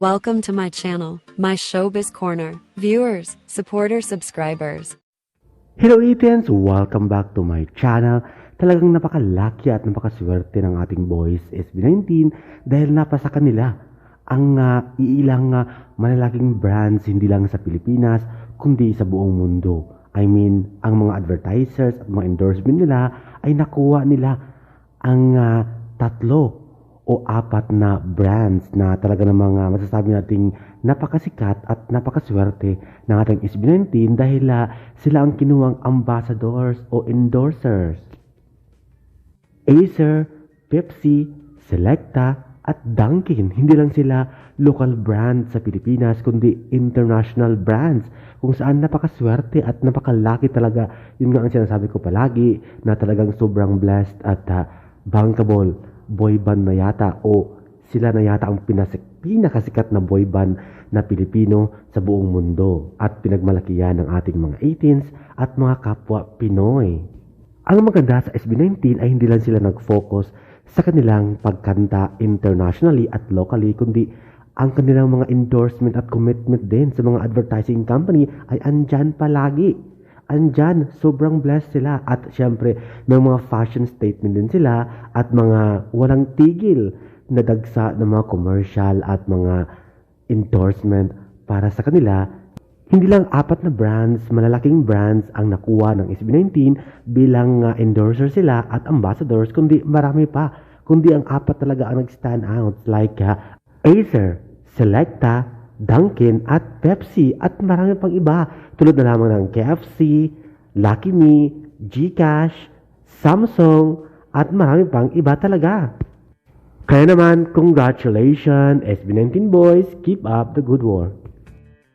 Welcome to my channel, my Showbiz Corner. Viewers, supporters, subscribers. Hello Ethans! Welcome back to my channel. Talagang napakalaki at napakaswerte ng ating boys SB19 dahil napasa kanila ang uh, iilang uh, malalaking brands hindi lang sa Pilipinas kundi sa buong mundo. I mean, ang mga advertisers at mga endorsement nila ay nakuha nila ang uh, tatlo o apat na brands na talaga ng mga masasabi nating napakasikat at napakaswerte ng ating SB19 dahil uh, sila ang kinuwang ambassadors o endorsers. Acer, Pepsi, Selecta, at Dunkin. Hindi lang sila local brands sa Pilipinas, kundi international brands kung saan napakaswerte at napakalaki talaga. Yun nga ang sinasabi ko palagi na talagang sobrang blessed at uh, bankable boy band na yata o sila na yata ang pinasik, pinakasikat na boy band na Pilipino sa buong mundo at pinagmalakihan ng ating mga 18s at mga kapwa Pinoy. Ang maganda sa SB19 ay hindi lang sila nag-focus sa kanilang pagkanta internationally at locally kundi ang kanilang mga endorsement at commitment din sa mga advertising company ay andyan palagi andyan, sobrang blessed sila. At syempre, may mga fashion statement din sila at mga walang tigil na dagsa ng mga commercial at mga endorsement para sa kanila. Hindi lang apat na brands, malalaking brands ang nakuha ng SB19 bilang uh, endorser sila at ambassadors, kundi marami pa. Kundi ang apat talaga ang nag-stand out like uh, Acer, Selecta, Dunkin at Pepsi at marami pang iba tulad na lamang ng KFC, Lucky Me, Gcash, Samsung at marami pang iba talaga. Kaya naman, congratulations SB19 boys, keep up the good work.